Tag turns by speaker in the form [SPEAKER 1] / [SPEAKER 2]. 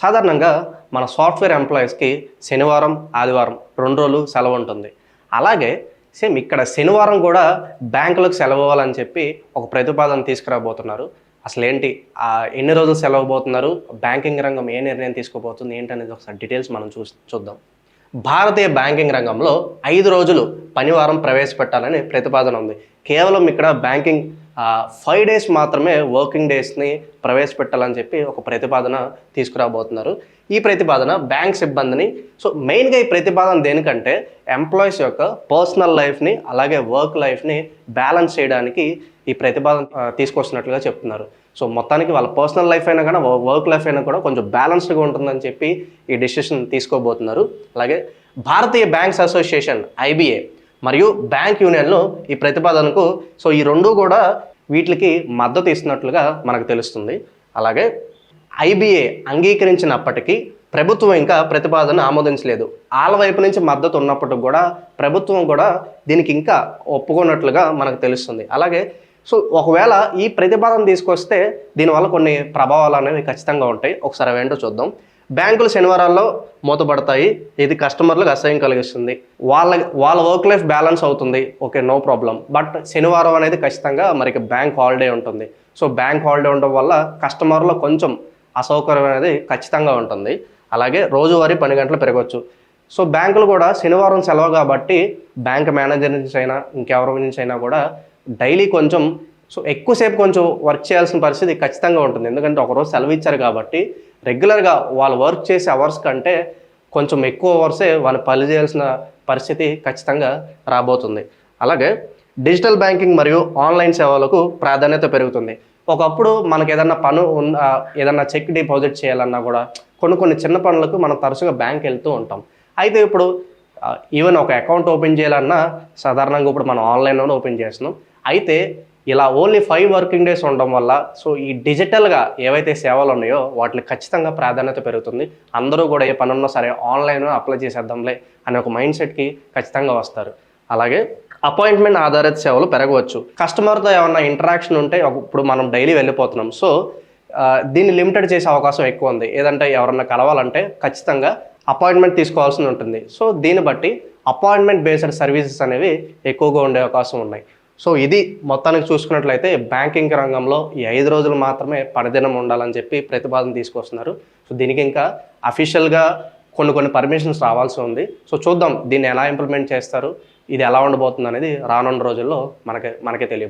[SPEAKER 1] సాధారణంగా మన సాఫ్ట్వేర్ ఎంప్లాయీస్కి శనివారం ఆదివారం రెండు రోజులు సెలవు ఉంటుంది. అలాగే సేమ్ ఇక్కడ శనివారం కూడా బ్యాంకులకు సెలవు ఇవ్వాలని చెప్పి ఒక ప్రతిపాదన తీసుకురాబోతున్నారు. అసలు ఏంటి? ఎన్ని రోజులు సెలవు పోతున్నారు బ్యాంకింగ్ రంగం ఏ నిర్ణయం తీసుకోబోతుంది ఏంటనేది ఒకసారి డీటెయిల్స్ మనం చూ చూద్దాం. భారతీయ బ్యాంకింగ్ రంగంలో ఐదు రోజులు పనివారం ప్రవేశపెట్టాలని ప్రతిపాదన ఉంది. కేవలం ఇక్కడ బ్యాంకింగ్ ఫైవ్ డేస్ మాత్రమే వర్కింగ్ డేస్ని ప్రవేశపెట్టాలని చెప్పి ఒక ప్రతిపాదన తీసుకురాబోతున్నారు. ఈ ప్రతిపాదన బ్యాంక్ సిబ్బందిని సో మెయిన్గా ఈ ప్రతిపాదన దేనికంటే ఎంప్లాయీస్ యొక్క పర్సనల్ లైఫ్ని అలాగే వర్క్ లైఫ్ని బ్యాలెన్స్ చేయడానికి ఈ ప్రతిపాదన తీసుకొస్తున్నట్లుగా చెప్తున్నారు. సో మొత్తానికి వాళ్ళ పర్సనల్ లైఫ్ అయినా కానీ వర్క్ లైఫ్ అయినా కూడా కొంచెం బ్యాలెన్స్డ్గా ఉంటుందని చెప్పి ఈ డెసిషన్ తీసుకోబోతున్నారు. అలాగే భారతీయ బ్యాంక్స్ అసోసియేషన్ ఐబీఏ మరియు బ్యాంక్ యూనియన్లు ఈ ప్రతిపాదనకు సో ఈ రెండు కూడా వీటికి మద్దతు ఇస్తున్నట్లుగా మనకు తెలుస్తుంది. అలాగే ఐబీఏ అంగీకరించినప్పటికీ ప్రభుత్వం ఇంకా ప్రతిపాదన ఆమోదించలేదు. వాళ్ళ వైపు నుంచి మద్దతు ఉన్నప్పటికి కూడా ప్రభుత్వం కూడా దీనికి ఇంకా ఒప్పుకున్నట్లుగా మనకు తెలుస్తుంది. అలాగే సో ఒకవేళ ఈ ప్రతిపాదన తీసుకొస్తే దీనివల్ల కొన్ని ప్రభావాలు అనేవి ఖచ్చితంగా ఉంటాయి. ఒకసారి అవేంటో చూద్దాం. బ్యాంకులు శనివారాల్లో మూతపడతాయి. ఇది కస్టమర్లకు అసహ్యం కలిగిస్తుంది. వాళ్ళ వాళ్ళ వర్క్ లైఫ్ బ్యాలెన్స్ అవుతుంది. ఓకే నో ప్రాబ్లం బట్ శనివారం అనేది ఖచ్చితంగా మనకి బ్యాంక్ హాలిడే ఉంటుంది. సో బ్యాంక్ హాలిడే ఉండడం వల్ల కస్టమర్లో కొంచెం అసౌకర్యం అనేది ఖచ్చితంగా ఉంటుంది. అలాగే రోజువారీ పని గంటలు పెరగవచ్చు. సో బ్యాంకులు కూడా శనివారం సెలవు కాబట్టి బ్యాంక్ మేనేజర్ నుంచి అయినా ఇంకెవరి నుంచి అయినా కూడా డైలీ కొంచెం సో ఎక్కువసేపు కొంచెం వర్క్ చేయాల్సిన పరిస్థితి ఖచ్చితంగా ఉంటుంది. ఎందుకంటే ఒకరోజు సెలవు ఇచ్చారు కాబట్టి రెగ్యులర్గా వాళ్ళు వర్క్ చేసే అవర్స్ కంటే కొంచెం ఎక్కువ అవర్సే వాళ్ళు పని చేయాల్సిన పరిస్థితి ఖచ్చితంగా రాబోతుంది. అలాగే డిజిటల్ బ్యాంకింగ్ మరియు ఆన్లైన్ సేవలకు ప్రాధాన్యత పెరుగుతుంది. ఒకప్పుడు మనకు ఏదన్నా పను ఉన్న ఏదన్నా చెక్ డిపాజిట్ చేయాలన్నా కూడా కొన్ని కొన్ని చిన్న పనులకు మనం తరచుగా బ్యాంక్ వెళ్తూ ఉంటాం. అయితే ఇప్పుడు ఈవెన్ ఒక అకౌంట్ ఓపెన్ చేయాలన్నా సాధారణంగా ఇప్పుడు మనం ఆన్లైన్లోనే ఓపెన్ చేస్తున్నాం. అయితే ఇలా ఓన్లీ ఫైవ్ వర్కింగ్ డేస్ ఉండడం వల్ల సో ఈ డిజిటల్గా ఏవైతే సేవలు ఉన్నాయో వాటికి ఖచ్చితంగా ప్రాధాన్యత పెరుగుతుంది. అందరూ కూడా ఏ పనున్నా సరే ఆన్లైన్ అప్లై చేసేద్దాంలే అనే ఒక మైండ్ సెట్కి ఖచ్చితంగా వస్తారు. అలాగే అపాయింట్మెంట్ ఆధారిత సేవలు పెరగవచ్చు. కస్టమర్తో ఏమన్నా ఇంటరాక్షన్ ఉంటే ఇప్పుడు మనం డైలీ వెళ్ళిపోతున్నాం. సో దీన్ని లిమిటెడ్ చేసే అవకాశం ఎక్కువ ఉంది. ఏదంటే ఎవరన్నా కలవాలంటే ఖచ్చితంగా అపాయింట్మెంట్ తీసుకోవాల్సి ఉంటుంది. సో దీన్ని బట్టి అపాయింట్మెంట్ బేస్డ్ సర్వీసెస్ అనేవి ఎక్కువగా ఉండే అవకాశం ఉన్నాయి. సో ఇది మొత్తానికి చూసుకున్నట్లయితే బ్యాంకింగ్ రంగంలో ఈ ఐదు రోజులు మాత్రమే పనిదినం ఉండాలని చెప్పి ప్రతిపాదన తీసుకొస్తున్నారు. సో దీనికి ఇంకా అఫీషియల్గా కొన్ని కొన్ని పర్మిషన్స్ రావాల్సి ఉంది. సో చూద్దాం దీన్ని ఎలా ఇంప్లిమెంట్ చేస్తారు ఇది ఎలా ఉండబోతుంది అనేది రానున్న రోజుల్లో మనకి మనకే తెలియదు.